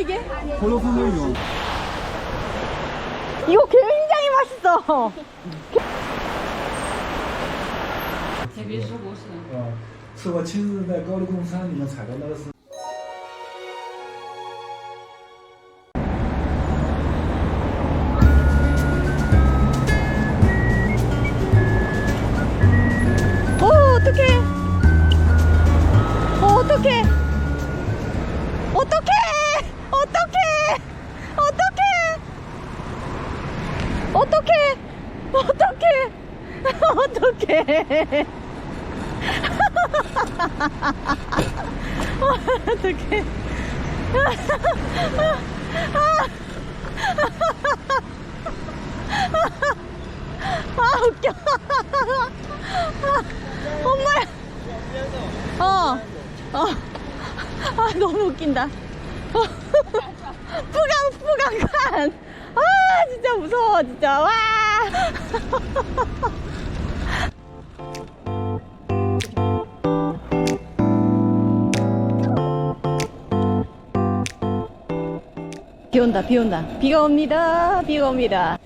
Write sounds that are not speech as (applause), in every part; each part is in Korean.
이게? 콜로폰도 용. 이거 굉장히 맛있어. 特别是我是。啊，是我亲自在高黎贡山里面采的那个是。 어떡해. 아, 웃겨. 엄마야. 어. 어. 아, 너무 웃긴다. 어. 뿌강, 뿌강 간. 아, 진짜 무서워, 진짜. 와. 비 온다, 비 온다. 비가 옵니다, 비가 옵니다.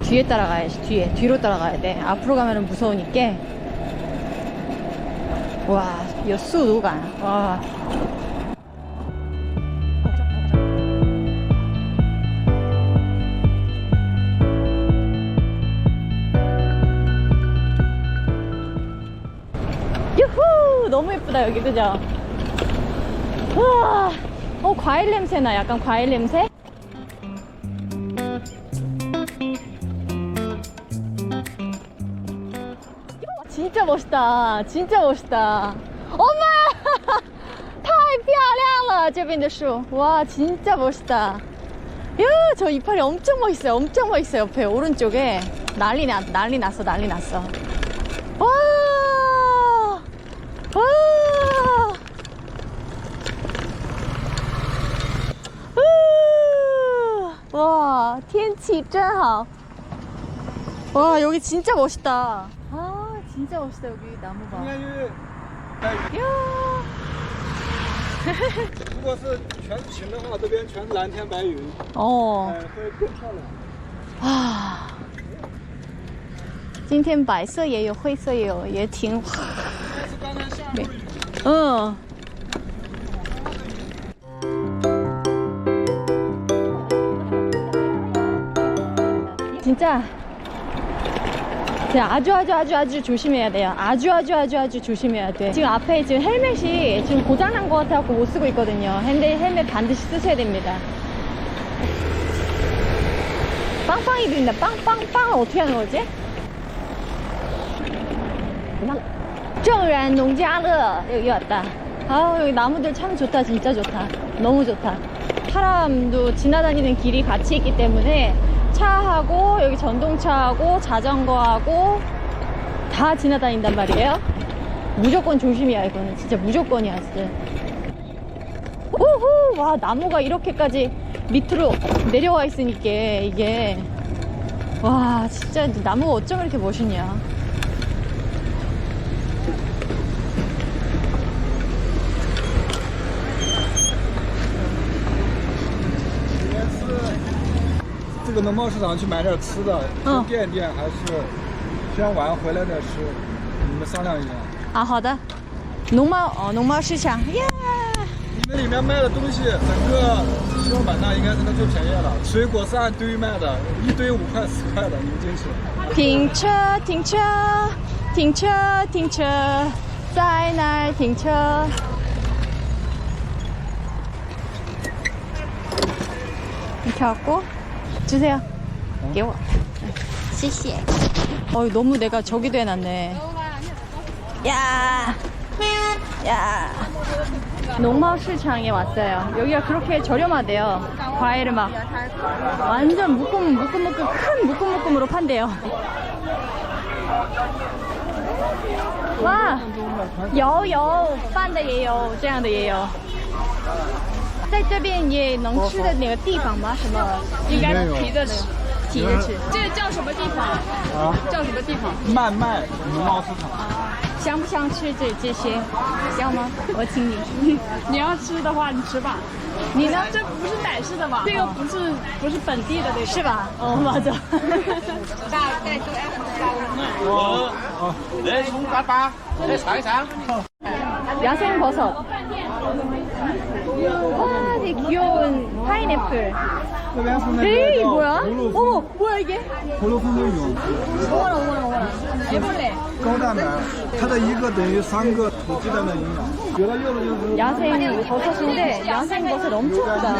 뒤에 따라가야지 뒤에 뒤로 따라가야 돼 앞으로 가면은 무서우니까 와 여수도가? 와. 유후! 너무 예쁘다 여기. 그죠? 우와. 어 과일 냄새 나 약간 과일 냄새 진짜 멋있다. 진짜 멋있다. 엄마! (laughs) 太漂亮了!这边的树. 와, 진짜 멋있다. 야, 저 이파리 엄청 멋있어요. 엄청 멋있어요. 옆에 오른쪽에 난리 났, 난리 났어. 난리 났어. 와! 와! 우! 와, 天气真好. 와, 여기 진짜 멋있다. 아, 진짜 멋있다. 여기 나무 봐. 应该因为带雨， 야. 如果是全晴的话，这边全是蓝天白云， 어. 哎，会更漂亮。 와. 今天白色也有，灰色也有，也挺。但是刚才下过雨， 응. 진짜 그냥 아주 아주 아주 아주 조심해야 돼요. 아주 아주 아주 아주 조심해야 돼. 지금 앞에 지금 헬멧이 지금 고장난 것 같아갖고 못 쓰고 있거든요. 근데 헬멧 반드시 쓰셔야 됩니다. 빵빵이 들린다. 빵빵빵 어떻게 하는 거지? 정란 농자르 여기 왔다. 아 여기 나무들 참 좋다. 진짜 좋다. 너무 좋다. 사람도 지나다니는 길이 같이 있기 때문에 차하고 여기 전동차하고 자전거하고 다 지나다닌단 말이에요. 무조건 조심이야 이거는 진짜 무조건이야 진짜. 오호 와 나무가 이렇게까지 밑으로 내려와 있으니까 이게 와 진짜 나무가 어쩜 이렇게 멋있냐. 这个农贸市场去买点吃的，嗯，垫垫还是先玩回来再吃，你们商量一下。啊，好的，农贸哦，农贸市场耶。你们里面卖的东西，整个西双版纳应该是它最便宜的，水果是按堆卖的，一堆五块十块的，你们进去。停车，停车，停车，停车，在哪停车？跳过。 주세요. 给我.谢谢. 어, 너무 내가 저기도 해놨네. 야, 야. 농마시장에 왔어요. 여기가 그렇게 저렴하대요. 과일을 막 완전 묶음 묶음 묶음 큰 묶음 묶음으로 판대요. 와, 有有饭的也有，这样的也有。 在这边也能吃的那个地方吗？什么？应该是提着吃。提着吃，这叫什么地方？啊，叫什么地方？慢慢农贸市场。想不想吃这这些？要吗？我请你。(laughs) 你要吃的话，你吃吧。你呢？这不是傣式的吧？这个不是不是本地的，是吧？(laughs) 哦，马总。大带出来，我来从巴来尝一尝。杨先生，咳手。 와, 되게 귀여운 파인애플. 这边是那 에이, 个叫 뭐야? 葫芦 어머, 뭐야 이게? 葫芦风灯蛹， 어머나, 어머나, 어머나. 예쁜데. 高蛋白，它的一个等于三个土鸡蛋的营养。有的用的就是。 야생 버섯인데 야생 버섯 엄청 크다.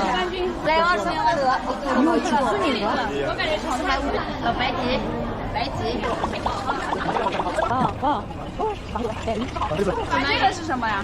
이거 죽순인가? 啊哇哦，哎这个是什么呀？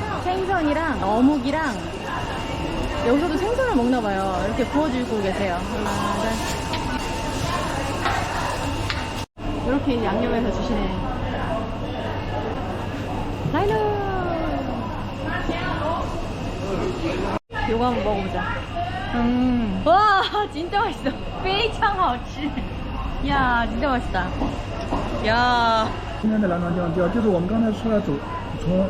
생선이랑 어묵이랑 여기서도 생선을 먹나 봐요. 이렇게 구워주고 계세요. 하나, 둘. 이렇게 양념해서 주시네. 라이너. 요거 한번 먹어보자. 음. 와, (laughs) 진짜 맛있어. 非常好吃. 야, 진짜 맛있다. 야. 今天的南昌酱料就是我们刚才出来走， 从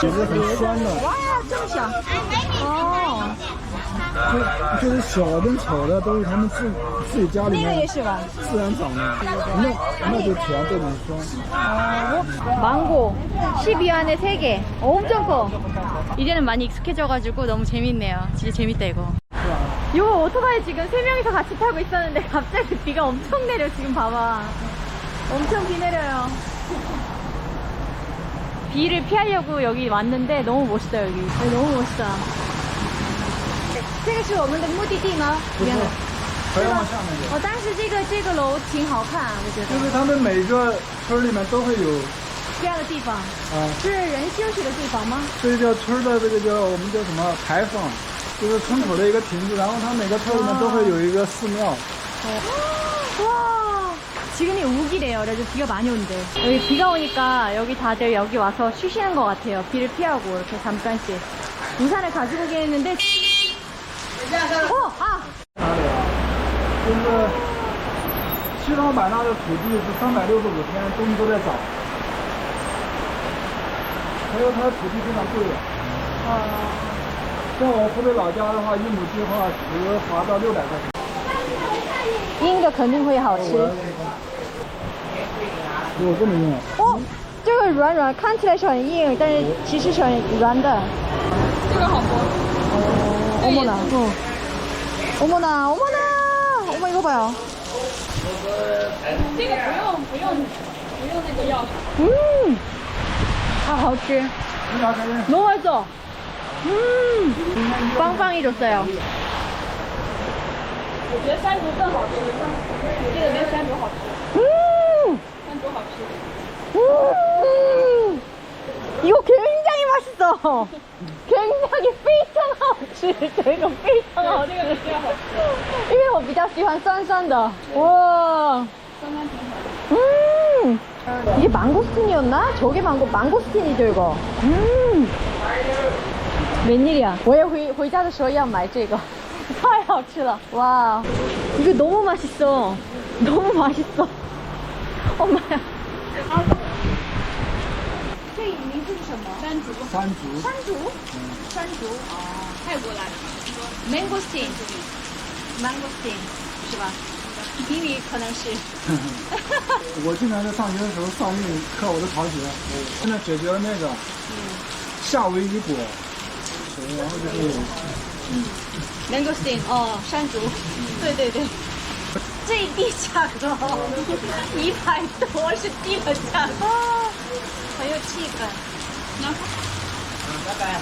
也是很酸的，哇，这么小哦，就就是小跟丑的都是他们自自己家里那个也面是吧？自然长的，那那就甜，这种酸。 망고 12안에 3개 엄청 커 이제는 많이 익숙해져가지고 너무 재밌네요 진짜 재밌다 이거 이거 오토바이 지금 3명이서 같이 타고 있었는데 갑자기 (laughs) 비가 엄청 내려 지금 봐봐 엄청 비 내려요 비를 피하려고 여기 왔는데 너무 멋있다 여기 여기 너무 멋있다 这个是我们的目的地吗？不是，还要往下面走。哦，但是这个这个楼挺好看，我觉得就是他们每个村里面都会有 这样的地方啊，是人休息的地方吗？这个叫村的这个叫我们叫什么牌坊，就是村口的一个亭子，然后它每个村里面都会有一个寺庙。 와 지금이 우기래요. 그래서 비가 많이 온대. 여기 비가 오니까 여기 다들 여기 와서 쉬시는 것 같아요. 비를 피하고 이렇게 잠깐씩. 우산을 가지고 오긴 했는데. 어, 아, 哪里啊？就是西双版纳的土地是三百六十五天冬季都在长， 还有它的土地非常贵的。像我湖北老家的话，一亩地的话只划到六百块钱。硬的肯定会好吃。有这么硬？哦，这个软软，看起来是很硬，但是其实是很软的。这个好剥。 어머나, 어. 어머나, 어머나! 어머, 이거 봐요. 这个不用不用不用那个药。 음! 아, 好吃.你俩看见？ 너무 맛있어. 음, 빵빵해졌어요. 我觉得山竹更好吃，这个没有山竹好吃， 음, 山竹好吃。 음, 이거 굉장히 맛있어. 굉장히 非常好吃. 이거 非常好吃.这个比较好吃，因为我比较喜欢酸酸的. 와. 酸酸甜甜。 음. 이게 망고스틴이었나? 저게 망고, 망고스틴이죠, 이거. 음. 웬일이야. 我也回回家的时候要买这个.太好吃了. 와. 이거 너무 맛있어. 너무 맛있어. 엄마야. 这名字是什么？山竹。山竹。山竹。山竹。哦，泰国来的。Mangosteen。Mangosteen 是吧？ 比你可能是我经常在上学的时候上那种课我都逃学现在解决了那个夏威夷果然后就是 mangoesin 哦山竹对对对最低价格一百多是低的价格气氛嗯拜拜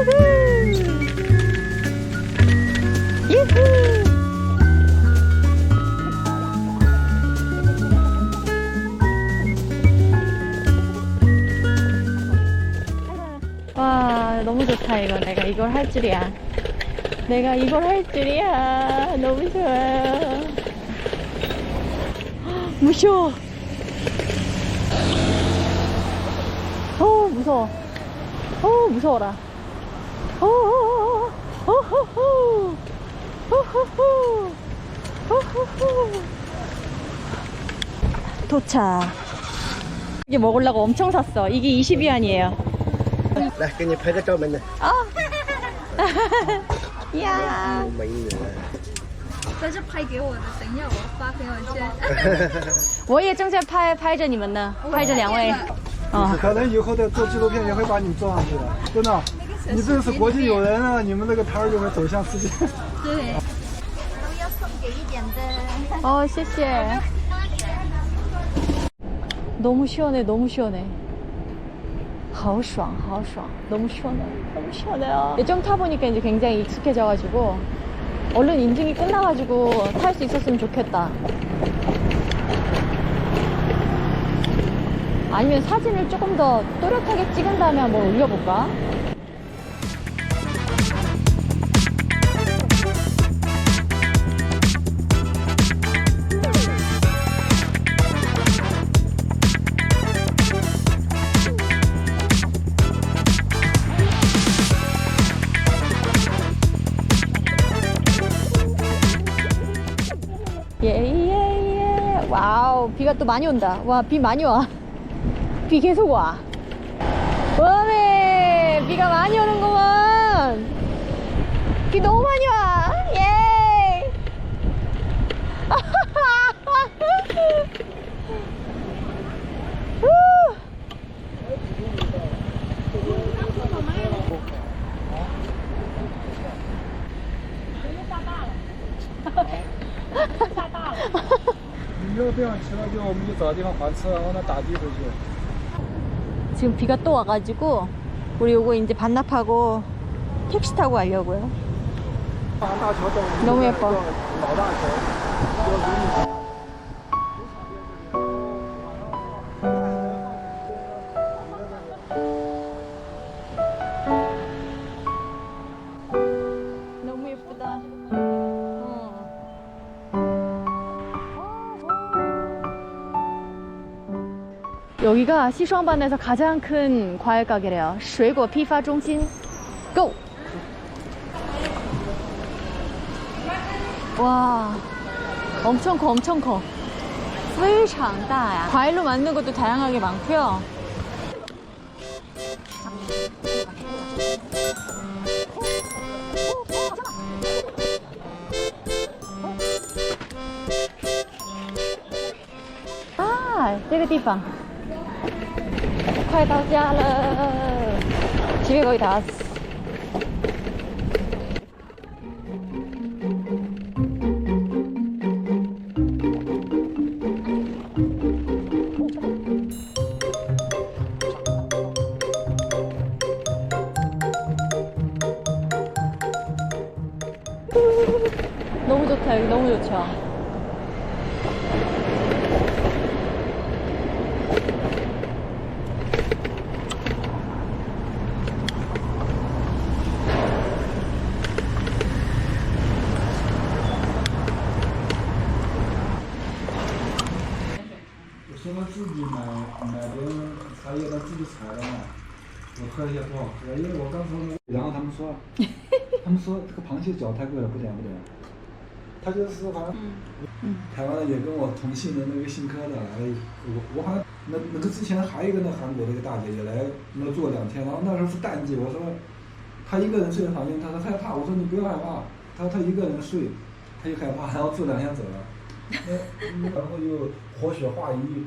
우후. 유후. 와, 너무 좋다, 이거. 내가 이걸 할 줄이야. 내가 이걸 할 줄이야. 너무 좋아요. 헉, 무서워. 어 무서워. 어 무서워라. 어, 어어어어. 어허허. 어허허. 어허허. 도착. 이게 먹으려고 엄청 샀어. 이게 20위안이에요. 来，给你拍个照门的， 아. 야. 美女。这是拍给我的，等一下我发朋友圈。我也正在拍拍着你们呢，拍着两位。哦，可能以后再做纪录片也会把你们做上去的，真的。 你这是国际友人啊，你们这个摊儿就会走向世界。对， 어, 谢谢. (laughs) 너무 시원해, 너무 시원해. 好爽,好爽. 너무 시원해. 너무 시원해요. 좀 타보니까 이제 굉장히 익숙해져가지고, 얼른 인증이 끝나가지고 탈 수 있었으면 좋겠다. 아니면 사진을 조금 더 또렷하게 찍은 다음에 한번 올려볼까? 예예 예. 와우 비가 또 많이 온다. 와 비 많이 와비 계속 와. 웜에 비가 많이 오는구먼. 비 너무 많이 와 예. 후. 아, 你要这样骑了，就我们就找地方还车，然后呢打的回去。 지금 비가 또 와가지고 우리 요거 이제 반납하고 택시 타고 가려고요 大桥到 너무 예뻐 여기가 시슈안반에서 가장 큰 과일 가게래요. 水果批发中心. Go. 와, 엄청 커, 엄청 커. 非常大야. 과일로 만든 것도 다양하게 많고요. 아, 这个地方. 快到家了. 집에 거의 다 왔어. 他自己买买瓶茶叶，他自己采的嘛。我喝一些不好喝，因为我刚从，然后他们说，(laughs) 他们说这个螃蟹脚太贵了，不点不点。他就是反嗯，台湾的也跟我同姓的那个姓柯的，呃，我我好像，那那个之前还有一个那韩国的一个大姐也来，那住两天，然后那时候是淡季，我说。她一个人睡的房间，她说害怕，我说你不要害怕，她说她一个人睡，她就害怕，然后住两天走了。那，(laughs) 然后又活血化瘀。